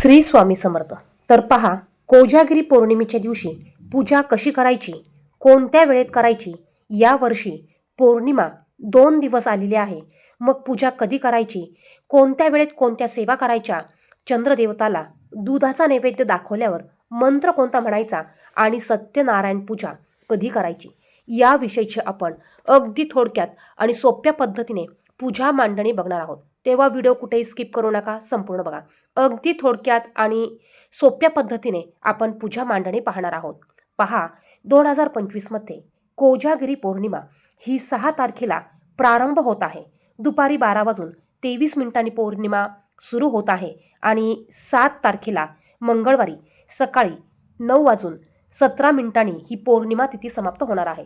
श्री स्वामी समर्थ. तर पहा कोजागिरी पौर्णिमेच्या दिवशी पूजा कशी करायची? कोणत्या वेळेत करायची? यावर्षी पौर्णिमा दोन दिवस आलेली आहे. मग पूजा कधी करायची? कोणत्या वेळेत कोणत्या सेवा करायच्या? चंद्रदेवताला दुधाचा नैवेद्य दाखवल्यावर मंत्र कोणता म्हणायचा आणि सत्यनारायण पूजा कधी करायची? याविषयीची आपण अगदी थोडक्यात आणि सोप्या पद्धतीने पूजा मांडणी बघणार आहोत. तेव्हा व्हिडिओ कुठेही स्किप करू नका संपूर्ण बघा. अगदी थोडक्यात आणि सोप्या पद्धतीने आपण पूजा मांडणी पाहणार आहोत. पहा दोन हजार पंचवीसमध्ये कोजागिरी पौर्णिमा ही सहा तारखेला प्रारंभ होत आहे. दुपारी बारा वाजून तेवीस मिनिटांनी पौर्णिमा सुरू होत आहे आणि सात तारखेला मंगळवारी सकाळी नऊ वाजून सतरा मिनिटांनी ही पौर्णिमा तिथी समाप्त होणार आहे.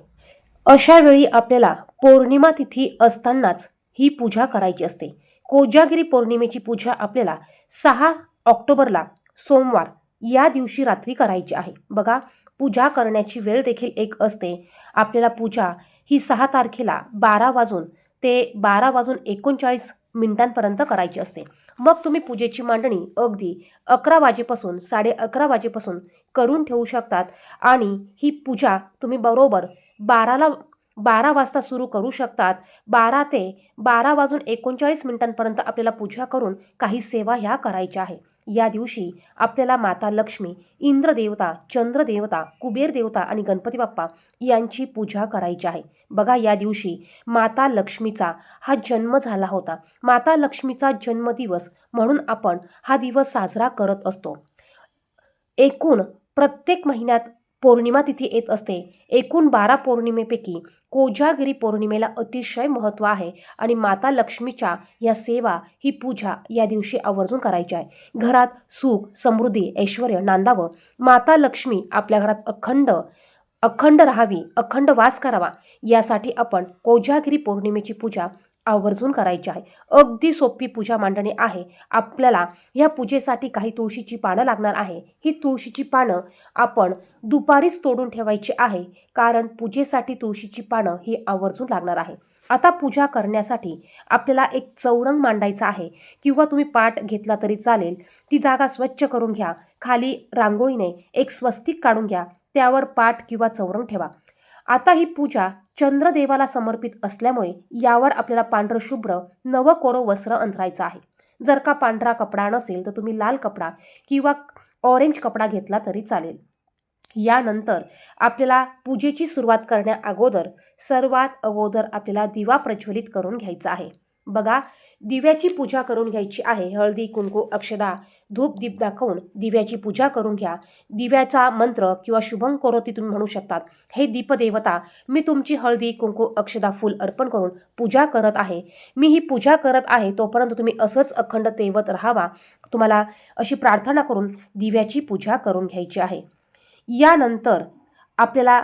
अशा वेळी आपल्याला पौर्णिमा तिथी असतानाच ही पूजा करायची असते. कोजागिरी पौर्णिमेची पूजा आपल्याला सहा ऑक्टोबरला सोमवार या दिवशी रात्री करायची आहे. बघा पूजा करण्याची वेळ देखील एक असते. आपल्याला पूजा ही सहा तारखेला बारा वाजून ते बारा वाजून एकोणचाळीस मिनिटांपर्यंत करायची असते. मग तुम्ही पूजेची मांडणी अगदी अकरा वाजेपासून साडे अकरा वाजेपासून करून ठेवू शकतात आणि ही पूजा तुम्ही बरोबर बाराला बारा वाजता सुरू करू शकतात. बारा ते बारा वाजून एकोणचाळीस मिनिटांपर्यंत आपल्याला पूजा करून काही सेवा ह्या करायच्या आहे. या दिवशी आपल्याला माता लक्ष्मी इंद्रदेवता चंद्रदेवता कुबेर देवता आणि गणपती बाप्पा यांची पूजा करायची आहे. बघा या दिवशी माता लक्ष्मीचा हा जन्म झाला होता. माता लक्ष्मीचा जन्मदिवस म्हणून आपण हा दिवस साजरा करत असतो. एकूण प्रत्येक महिन्यात पौर्णिमा तिथी येत असते. एकूण बारा पौर्णिमेपैकी कोजागिरी पौर्णिमेला अतिशय महत्त्व आहे आणि माता लक्ष्मीच्या या सेवा ही पूजा या दिवशी आवर्जून करायची आहे. घरात सुख समृद्धी ऐश्वर नांदावं माता लक्ष्मी आपल्या घरात अखंड अखंड राहावी अखंड वास करावा यासाठी आपण कोजागिरी पौर्णिमेची पूजा आवर्जून करायची आहे. अगदी सोपी पूजा मांडणी आहे. आपल्याला या पूजेसाठी काही तुळशीची पानं लागणार आहे. ही तुळशीची पानं आपण दुपारीच तोडून ठेवायची आहे. कारण पूजेसाठी तुळशीची पानं ही आवर्जून लागणार आहे. आता पूजा करण्यासाठी आपल्याला एक चौरंग मांडायचा आहे. किंवा तुम्ही पाट घेतला तरी चालेल. ती जागा स्वच्छ करून घ्या. खाली रांगोळीने एक स्वस्तिक काढून घ्या. त्यावर पाट किंवा चौरंग ठेवा. आता ही पूजा चंद्रदेवाला समर्पित असल्यामुळे यावर आपल्याला पांढरं शुभ्र नवं कोरं वस्त्र अंथरायचं आहे. जर का पांढरा कपडा नसेल तर तुम्ही लाल कपडा किंवा ऑरेंज कपडा घेतला तरी चालेल. यानंतर आपल्याला पूजेची सुरुवात करण्या अगोदर सर्वात अगोदर आपल्याला दिवा प्रज्वलित करून घ्यायचा आहे. बघा दिव्याची पूजा करून घ्यायची आहे. हळदी कुंकू अक्षदा धूप दीप दाखवून दिव्याची पूजा करून घ्या. दिव्याचा मंत्र किंवा शुभम करोती तुम्ही म्हणू शकतात. हे दीपदेवता मी तुमची हळदी कुंकू अक्षदा फुल अर्पण करून पूजा करत आहे. मी ही पूजा करत आहे तोपर्यंत तुम्ही असंच अखंड तेवत राहावा. तुम्हाला अशी प्रार्थना करून दिव्याची पूजा करून घ्यायची आहे. यानंतर आपल्याला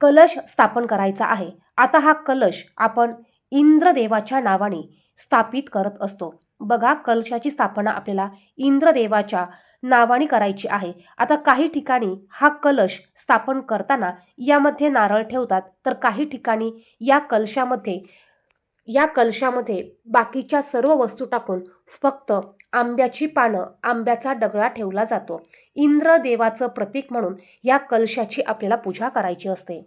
कलश स्थापन करायचा आहे. आता हा कलश आपण इंद्रदेवाच्या नावाने स्थापित करत असतो. बघा कलशाची स्थापना आपल्याला इंद्रदेवाच्या नावाने करायची आहे. आता काही ठिकाणी हा कलश स्थापन करताना यामध्ये नारळ ठेवतात तर काही ठिकाणी या कलशामध्ये या कलशामध्ये बाकीच्या सर्व वस्तू टाकून फक्त आंब्याची पानं आंब्याचा डगळा ठेवला जातो. इंद्रदेवाचं प्रतीक म्हणून या कलशाची आपल्याला पूजा करायची असते.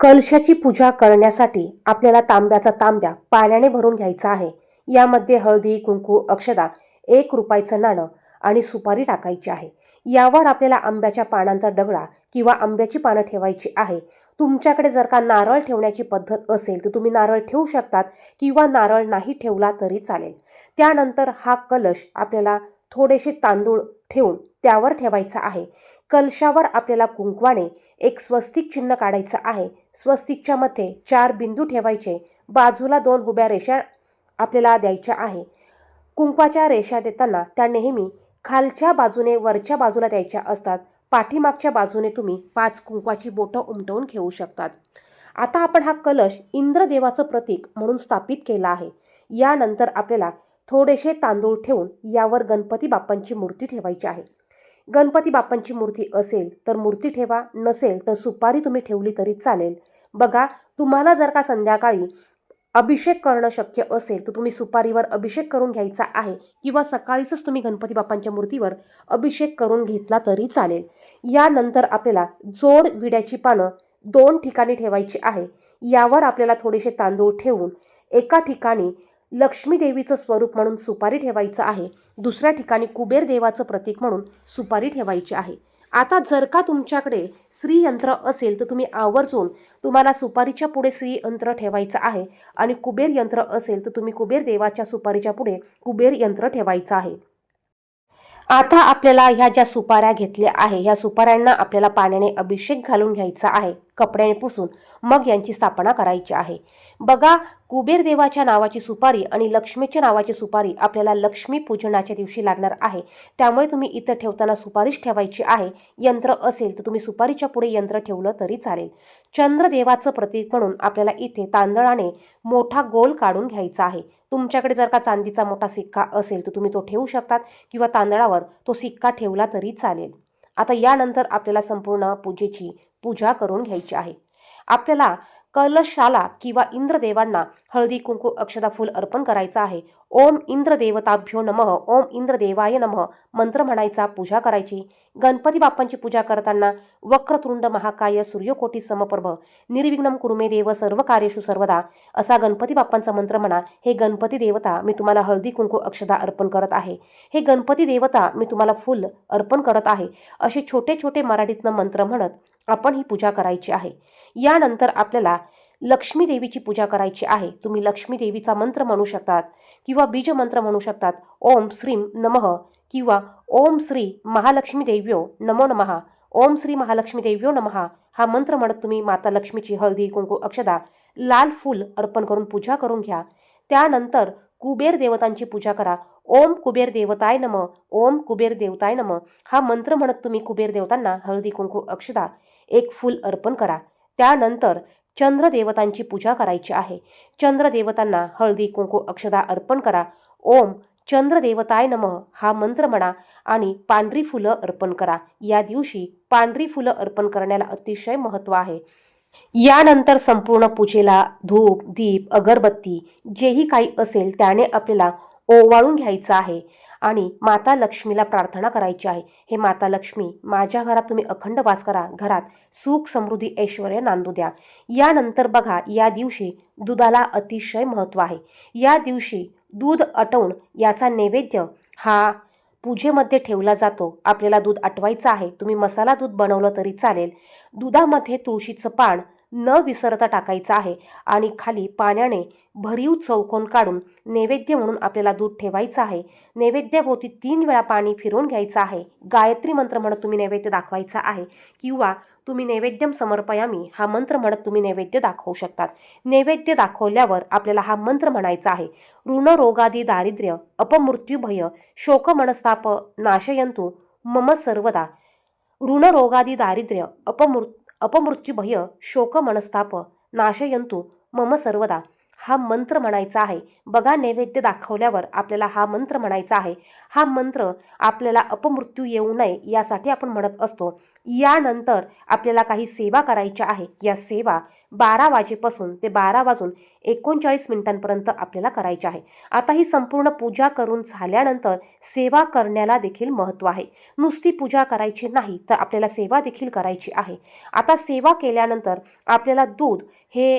कलशाची पूजा करण्यासाठी आपल्याला तांब्याचा तांब्या पाण्याने भरून घ्यायचा आहे. यामध्ये हळदी कुंकू अक्षदा एक रुपयाचं नाणं आणि सुपारी टाकायची आहे. यावर आपल्याला आंब्याच्या पानांचा डगळा किंवा आंब्याची पानं ठेवायची आहे. तुमच्याकडे जर का नारळ ठेवण्याची पद्धत असेल तर तुम्ही नारळ ठेवू शकतात किंवा नारळ नाही ठेवला तरी चालेल. त्यानंतर हा कलश आपल्याला थोडेसे तांदूळ ठेवून त्यावर ठेवायचा आहे. कलशावर आपल्याला कुंकवाने एक स्वस्तिक चिन्ह काढायचं आहे. स्वस्तिकच्या मध्ये चार बिंदू ठेवायचे. बाजूला दोन उभ्या रेषा आपल्याला द्यायच्या आहे. कुंकवाच्या रेषा देताना त्या नेहमी खालच्या बाजूने वरच्या बाजूला द्यायच्या असतात. पाठीमागच्या बाजूने तुम्ही पाच कुंकवाची बोटं उमटवून घेऊ शकतात. आता आपण हा कलश इंद्रदेवाचं प्रतीक म्हणून स्थापित केला आहे. यानंतर आपल्याला थोडेसे तांदूळ ठेवून यावर गणपती बाप्पांची मूर्ती ठेवायची आहे. गणपती बाप्पांची मूर्ती असेल तर मूर्ती ठेवा नसेल तर सुपारी तुम्ही ठेवली तरी चालेल. बघा तुम्हाला जर का संध्याकाळी अभिषेक करणं शक्य असेल तर तुम्ही सुपारीवर अभिषेक करून घ्यायचा आहे किंवा सकाळीच तुम्ही गणपती बाप्पांच्या मूर्तीवर अभिषेक करून घेतला तरी चालेल. यानंतर आपल्याला जोड विड्याची पानं दोन ठिकाणी ठेवायची आहे. यावर आपल्याला थोडेसे तांदूळ ठेवून एका ठिकाणी लक्ष्मी देवीचं स्वरूप म्हणून सुपारी ठेवायचं आहे. दुसऱ्या ठिकाणी कुबेर देवाचं प्रतीक म्हणून सुपारी ठेवायची आहे. आता जर का तुमच्याकडे श्रीयंत्र असेल तर तुम्ही आवर्जून तुम्हाला सुपारीच्या पुढे श्रीयंत्र ठेवायचं आहे. आणि कुबेर यंत्र असेल तर तुम्ही कुबेर देवाच्या सुपारीच्या पुढे कुबेर यंत्र ठेवायचं आहे. आता आपल्याला ह्या ज्या सुपाऱ्या घेतल्या आहे ह्या सुपाऱ्यांना आपल्याला पाण्याने अभिषेक घालून घ्यायचा आहे कपड्याने पुसून. मग यांची स्थापना करायची आहे. बघा कुबेर देवाच्या नावाची सुपारी आणि लक्ष्मीच्या नावाची सुपारी आपल्याला लक्ष्मी पूजनाच्या दिवशी लागणार आहे. त्यामुळे तुम्ही इथं ठेवताना सुपारीच ठेवायची आहे. यंत्र असेल तर तुम्ही सुपारीच्या पुढे यंत्र ठेवलं तरी चालेल. चंद्रदेवाचं प्रतीक म्हणून आपल्याला इथे तांदळाने मोठा गोल काढून घ्यायचा आहे. तुमच्याकडे जर का चांदीचा मोठा सिक्का असेल तर तुम्ही तो ठेवू शकतात किंवा तांदळावर तो सिक्का ठेवला तरी चालेल. आता यानंतर आपल्याला संपूर्ण पूजेची पूजा करून घ्यायची आहे. आपल्याला कलशाला किंवा इंद्रदेवांना हळदी कुंकू अक्षदा फुल अर्पण करायचं आहे. ओम इंद्रदेवताभ्यो नमः ओम इंद्रदेवाय नमः मंत्र म्हणायचा पूजा करायची. गणपती बाप्पांची पूजा करताना वक्रतुंड महाकाय सूर्यकोटी समप्रभ निर्विघ्नम कुरुमे देव सर्व कार्येषु सर्वदा. असा गणपती बाप्पांचा मंत्र म्हणा हे गणपती देवता मी तुम्हाला हळदी कुंकू अक्षदा अर्पण करत आहे. हे गणपती देवता मी तुम्हाला फुल अर्पण करत आहे. असे छोटे छोटे मराठीतनं मंत्र म्हणत आपण ही पूजा करायची आहे. यानंतर आपल्याला लक्ष्मी देवीची पूजा करायची आहे. तुम्ही लक्ष्मी देवीचा मंत्र म्हणू शकतात किंवा बीज मंत्र म्हणू शकतात. ओम श्रीम नमः किंवा ओम श्री महालक्ष्मी देव्यो नमो नमः ओम श्री महालक्ष्मी देव्यो नमहा हा मंत्र म्हणत तुम्ही माता लक्ष्मीची हळदी कुंकू अक्षदा लाल फूल अर्पण करून पूजा करून घ्या. त्यानंतर कुबेर देवतांची पूजा करा. ओम कुबेर देवताय नम ओम कुबेर देवताय नम हा मंत्र म्हणत तुम्ही कुबेर देवतांना हळदी कुंकू अक्षदा एक फूल अर्पण करा. त्यानंतर चंद्रदेवतांची पूजा करायची आहे. चंद्रदेवतांना हळदी कुंकू अक्षदा अर्पण करा. ओम चंद्रदेवताय नम नमः हा मंत्र म्हणा आणि पांढरी फुलं अर्पण करा. या दिवशी पांढरी फुलं अर्पण करण्याला अतिशय महत्त्व आहे. यानंतर संपूर्ण पूजेला धूप दीप अगरबत्ती जेही काही असेल त्याने आपल्याला ओवाळून घ्यायचं आहे. आणि माता लक्ष्मीला प्रार्थना करायची आहे. हे माता लक्ष्मी माझ्या घरात तुम्ही अखंड वास करा. घरात सुख समृद्धी ऐश्वर नांदू द्या. यानंतर बघा या दिवशी दुधाला अतिशय महत्त्व आहे. या दिवशी दूध अटवून याचा नैवेद्य हा पूजेमध्ये ठेवला जातो. आपल्याला दूध आटवायचं आहे. तुम्ही मसाला दूध बनवलं तरी चालेल. दुधामध्ये तुळशीचं पान न विसरता टाकायचं आहे आणि खाली पाण्याने भरीव चौकोन काढून नैवेद्य म्हणून आपल्याला दूध ठेवायचं आहे. नैवेद्याभोवती तीन वेळा पाणी फिरवून घ्यायचं आहे. गायत्री मंत्र म्हणत तुम्ही नैवेद्य दाखवायचा आहे किंवा तुम्ही नैवेद्यम समर्पयामी हा मंत्र म्हणत तुम्ही नैवेद्य दाखवू शकतात. नैवेद्य दाखवल्यावर आपल्याला हा मंत्र म्हणायचा आहे. ऋणरोगादी दारिद्र्य अपमृत्यूभय शोक मनस्ताप नाशयंतु मम सर्वदा. ऋणरोगादी दारिद्र्य अपमृ अपमृत्युभय शोक मनस्ताप नाशयंतु मम सर्वदा हा मंत्र म्हणायचा आहे. बघा नैवेद्य दाखवल्यावर आपल्याला हा मंत्र म्हणायचा आहे. हा मंत्र आपल्याला अपमृत्यू येऊ नये यासाठी आपण म्हणत असतो. यानंतर आपल्याला काही सेवा करायच्या आहे. या सेवा बारा वाजेपासून ते बारा वाजून एकोणचाळीस मिनिटांपर्यंत आपल्याला करायच्या आहे. आता ही संपूर्ण पूजा करून झाल्यानंतर सेवा करण्याला देखील महत्त्व आहे. नुसती पूजा करायची नाही तर आपल्याला सेवा देखील करायची आहे. आता सेवा केल्यानंतर आपल्याला दूध हे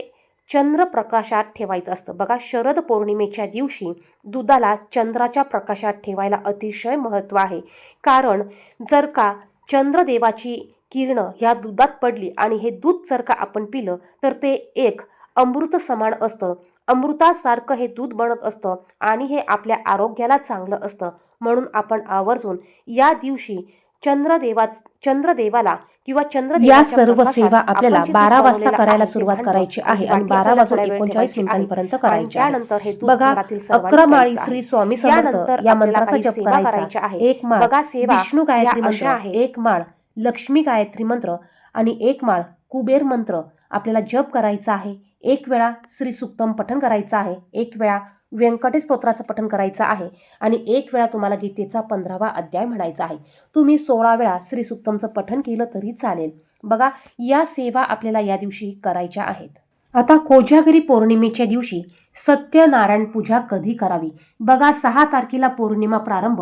चंद्र प्रकाशात ठेवायचं असतं. बघा शरद पौर्णिमेच्या दिवशी दुधाला चंद्राच्या प्रकाशात ठेवायला अतिशय महत्त्व आहे. कारण जर का चंद्रदेवाची किरणं ह्या दुधात पडली आणि हे दूध जर का आपण पिलं तर ते एक अमृत समान असतं. अमृतासारखं हे दूध बनत असतं आणि हे आपल्या आरोग्याला चांगलं असतं म्हणून आपण आवर्जून या दिवशी चंद्रदेवा चंद्रदेवाला किंवा चंद्र या सर्व सेवा आपल्याला बारा वाजता करायला सुरुवात करायची आहे आणि बारा वाजून एकोणचाळीस मिनिटांपर्यंत करायची आहे त्यानंतर हे बघा अकरा माळी आहे. श्री स्वामी समर्थ या मंत्राचा जप करायचा आहे. एक माळ बघा सेवा विष्णू गायत्री मंत्र आहेत. एक माळ लक्ष्मी गायत्री मंत्र आणि एक माळ कुबेर मंत्र आपल्याला जप करायचा आहे एक वेळा श्री सुक्तम पठण करायचं आहे एक वेळा व्यंकटेश स्तोत्राचं पठण करायचं आहे. आणि एक वेळा तुम्हाला गीतेचा पंधरावा अध्याय म्हणायचा आहे. तुम्ही सोळा वेळा श्री सुक्तमचं पठण केलं तरी चालेल. बघा या सेवा आपल्याला या दिवशी करायच्या आहेत. आता कोजागिरी पौर्णिमेच्या दिवशी सत्यनारायण पूजा कधी करावी? बघा सहा तारखेला पौर्णिमा प्रारंभ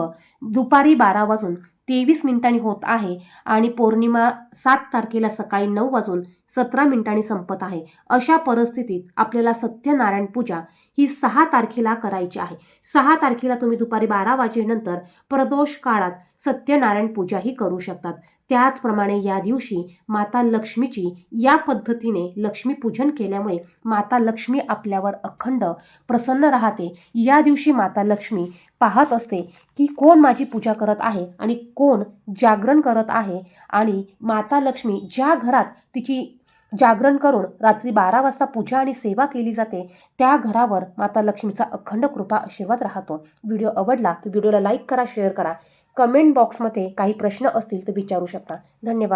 दुपारी बारा वाजून तेवीस मिनिटांनी होत आहे आणि पौर्णिमा सात तारखेला सकाळी नऊ वाजून सतरा मिनिटांनी संपत आहे. अशा परिस्थितीत आपल्याला सत्यनारायण पूजा ही सहा तारखेला करायची आहे. सहा तारखेला तुम्ही दुपारी बारा वाजेनंतर प्रदोष काळात सत्यनारायण पूजा ही करू शकतात. त्याचप्रमाणे या दिवशी माता लक्ष्मीची या पद्धतीने लक्ष्मीपूजन केल्यामुळे माता लक्ष्मी आपल्यावर अखंड प्रसन्न राहते. या दिवशी माता लक्ष्मी पाहत असते की कोण माझी पूजा करत आहे आणि कोण जागरण करत आहे आणि माता लक्ष्मी ज्या घरात तिची जागरण करून रात्री बारा वाजता पूजा आणि सेवा केली जाते त्या घरावर माता लक्ष्मीचा अखंड कृपा आशीर्वाद राहतो. व्हिडिओ आवडला तर व्हिडिओला लाईक करा शेअर करा. कमेंट बॉक्समध्ये काही प्रश्न असतील तर विचारू शकता. धन्यवाद.